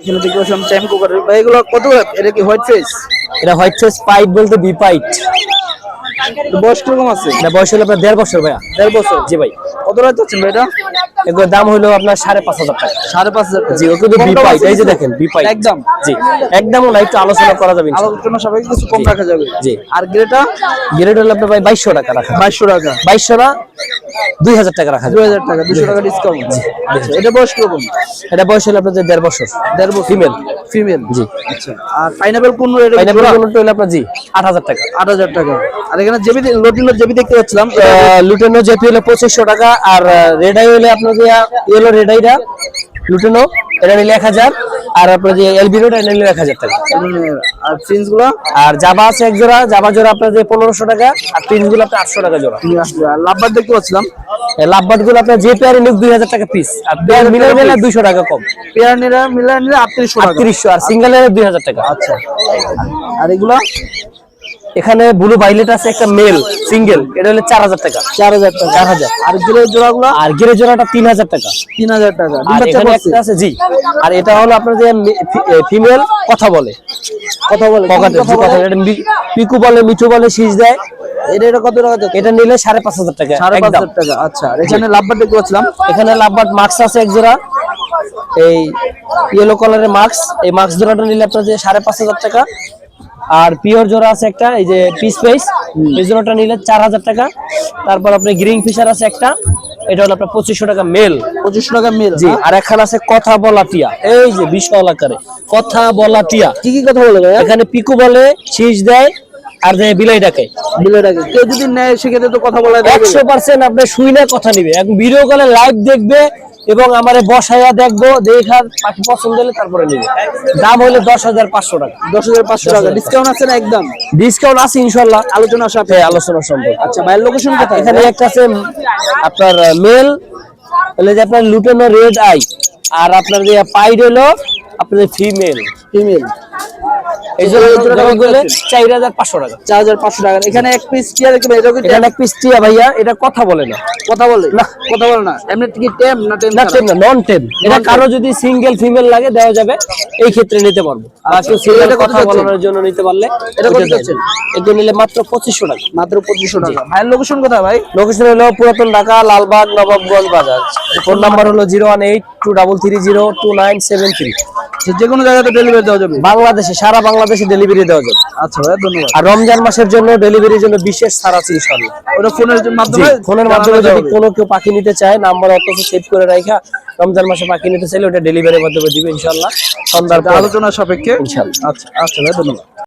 এখানে দেখতে পাচ্ছিলাম টাইম কুকার ভাই এগুলো কত এটা কি হোয়াইট ফেস এটা হোয়াইট ফেস পাইট বলতে বি পাইট বয়স কীরকম আছে? এটা বয়স হলো আপনার দেড় বছর ভাইয়া। দেড় বছর? জি ভাই। কত রাত যাচ্ছেন ভাই এটা? এগুলোর দাম হলো আপনার সাড়ে পাঁচ হাজার টাকা। সাড়ে পাঁচ হাজার জি ওকে তো বি কম দাম পাইট আছে এই যে দেখেন বি পাইট একদম। জি একদমও না একটু আলোচনা করা যাবে। আলোচনা সবাই কিছু কম রাখা যাবে। জি। আর গ্রেটা? গ্রেড হলো আপনার ভাই বাইশশো টাকা রাখা। বাইশশো টাকা। বাইশশো না দুই হাজার টাকা রাখা দুই হাজার টাকা দুশো টাকা ডিসকাউন্ট আচ্ছা এটা বয়স কীরকম? এটা বয়স হলো আপনার যে দেড় বছর। দেড় বছর। ফিমেল ফিমেল জি। আচ্ছা। আর পাইনাপেল কোন পাইনাপেল কোনটা হলো আপনার জি? আট হাজার টাকা। আট হাজার টাকা। আর এখানে জেবি লোটিনো জেবি দেখতে পাচ্ছিলাম। লুটেনো জেপি হলো পঁচিশশো টাকা আর রেডাই হলে আপনার যে ইয়েলো রেডাইটা লুটেনো এটা নিলে এক হাজার আর আপনার যে এলবিরোটা এটা নিলে এক হাজার টাকা। আর ফিন্সগুলো আর জাবা আছে এক জোড়া জাবা জোড়া আপনার যে পনেরোশো টাকা আর পিসগুলো আপনার আটশো টাকা জোড়া। লাভবার দেখতে পাচ্ছিলাম। লাভবাটগুলো আপনার যে পেয়ারে নিক দুই হাজার টাকা পিস আর পেয়ার মিলে দুইশো টাকা কম। পেয়ার নিলে মিলে নিলে আটত্রিশশো আটত্রিশশো আর সিঙ্গেল দুই হাজার টাকা। আচ্ছা। আর এগুলো? এখানে ব্লু ভাইলেট আছে একটা মেল সিঙ্গেল এটা হলে চার হাজার টাকা। চার হাজার টাকা। চার হাজার। আর গিলের জোড়াগুলো আর গিরে জোড়াটা তিন হাজার টাকা। তিন হাজার টাকা। আর এখানে একটা আছে জি। আর এটা হলো আপনার যে ফিমেল কথা বলে। কথা বলে কথা বলে? পিকু বলে মিঠু বলে শীষ দেয়। এটা এটা কত টাকা এটা নিলে সাড়ে পাঁচ হাজার টাকা সাড়ে পাঁচ হাজার টাকা আচ্ছা। আর এখানে লাভবার দেখতে পাচ্ছিলাম এখানে লাভবাট মাস্ক আছে এক জোড়া। এই ইয়েলো কালারের মাস্ক। এই মাস্ক জোড়াটা নিলে আপনার যে সাড়ে পাঁচ হাজার টাকা। আর পিওর জোড়া আছে একটা এই যে পিস পেস এই জোড়াটা নিলে চার হাজার টাকা। তারপর আপনার গ্রিন ফিশার আছে একটা এটা হলো আপনার পঁচিশশো টাকা মেল পঁচিশশো টাকা মিল জি আর এখানে আছে কথা বলা টিয়া এই যে বিশাল আকারে কথা বলা টিয়া। কি কি কথা বলে এখানে পিকু বলে শীষ দেয় আর যে বিলাই ডাকে। বিলাই আগে কেউ যদি নেয় সেক্ষেত্রে তো কথা বলা একশো পার্সেন্ট আপনি শুই না কথা নিবে। এখন ভিডিও কলে লাইভ দেখবে এবং আমারে বসাইয়া দেখব দেখার পাখি পছন্দ হলে তারপরে নিবে। দাম হলে দশ হাজার পাঁচশো টাকা। দশ হাজার পাঁচশো টাকা। ডিসকাউন্ট আছে না একদম? ডিসকাউন্ট আছে ইনশাল্লাহ। আলোচনার সাথে হ্যাঁ, আলোচনা সম্ভব। আচ্ছা ভাইয়ের লোকেশন কোথায়? এখানে একটা আছে আপনার মেল হলে যে আপনার লুটেনো রেড আই আর আপনার যে পাইড হলো আপনার ফিমেল ফিমেল কারও যদি সিঙ্গেল ফিমেল লাগে দেওয়া যাবে। এই ক্ষেত্রে নিতে পারব। কথা বলার জন্য নিতে পারলে এটা নিলে মাত্র পঁচিশশো টাকা। মাত্র পঁচিশশো টাকা। ভাই লোকেশন কোথায় ভাই? লোকেশন হলো পুরাতন ঢাকা লালবাগ নবাবগঞ্জ বাজার। ফোন নাম্বার হলো zero one eight two double three zero two nine seven three যে যে কোনো জায়গাতে ডেলিভারি দেওয়া যাবে বাংলাদেশে সারা বাংলাদেশে ডেলিভারি দেওয়া যাবে আচ্ছা ভাই ধন্যবাদ। আর রমজান মাসের জন্য ডেলিভারির জন্য বিশেষ ছাড় আছে ইনশাআল্লাহ। ওটা ফোনের মাধ্যমে? ফোনের মাধ্যমে যদি কোনো কেউ পাখি নিতে চায় নাম্বার অত সেভ করে রাখা রমজান মাসে পাখি নিতে চাইলে ওটা ডেলিভারির মাধ্যমে দিবে ইনশাআল্লাহ। সন্ধ্যার। আলোচনা সাপেক্ষে? ইনশাআল্লাহ। আচ্ছা আচ্ছা ভাই ধন্যবাদ।